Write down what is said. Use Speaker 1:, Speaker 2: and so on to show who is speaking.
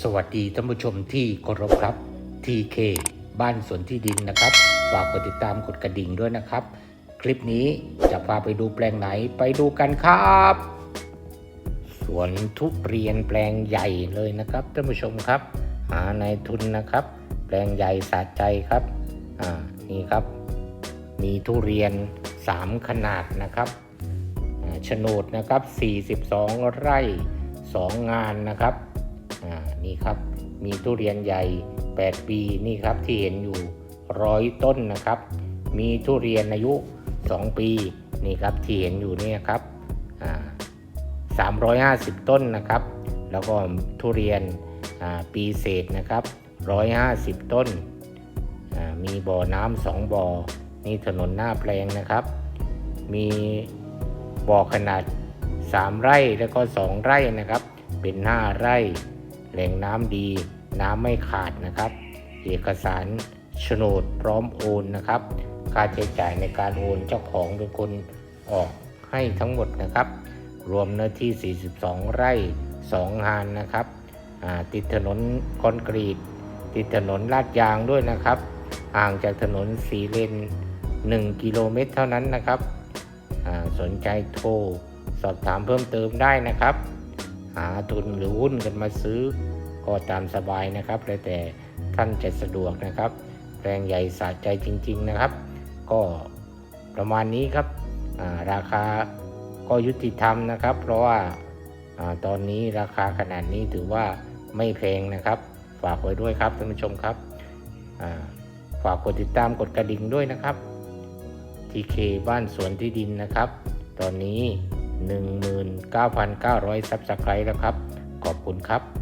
Speaker 1: สวัสดีท่านผู้ชมที่เคารพครับ TK บ้านสวนที่ดินนะครับ ฝากกดติดตามกดกระดิ่งด้วยนะครับ คลิปนี้จะพาไปดูแปลงไหนไปดูกันครับ สวนทุเรียนแปลงใหญ่เลยนะครับท่านผู้ชมครับ หาในายทุนนะครับ แปลงใหญ่สะใจครับอ่านี่ครับ มีทุเรียน 3 ขนาดนะครับโฉนดนะครับ 42 ไร่ 2 งานนะครับ นี่ครับ มีทุเรียนใหญ่ 8 ปีนี่ครับที่เห็นอยู่ร้อยต้นนะครับ มีทุเรียนอายุ 2 ปีนี่ครับที่เห็นอยู่นี่ครับสามร้อ่า350ต้นนะครับ แล้วก็ทุเรียนปีเศษนะครับ150ต้นอ่ามีบ่อน้ำสองบ่อ นี่ถนนหน้าแปลงนะครับ มีบ่อขนาด 3 ไร่แล้วก็ 2 ไร่นะครับ เป็น 5 ไร่ แหล่งน้ำดี น้ำไม่ขาดนะครับ เอกสารโฉนดพร้อมโอนนะครับ ค่าใช้จ่ายในการโอนเจ้าของเป็นคนออกให้ทั้งหมดนะครับ รวมเนื้อที่ 42 ไร่ 2 งานนะครับ ติดถนนคอนกรีต ติดถนนลาดยางด้วยนะครับ ห่างจากถนนสีเลน 1 กิโลเมตรเท่านั้นนะครับ สนใจโทร สอบถามเพิ่มเติมได้นะครับ หาทุนหรือหุ้นกันมาซื้อ ก็ตามสบายนะครับแล้วแต่ท่านจะสะดวกนะครับแปลงใหญ่สะใจจริง ๆนะครับ ก็ประมาณนี้ครับาราคาก็ยุติธรรมนะครับ เพราะว่าอาตอนนี้ราคาขนาดนี้ถือว่าไม่แพงนะครับ ฝากไว้ด้วยครับท่านผู้ชมครับฝากกดติดตามกดกระดิ่งด้วยนะครับ TK บ้านสวนที่ดินนะครับ ตอนนี้ 19,900 ซับสไครต์แล้วครับ ขอบคุณครับ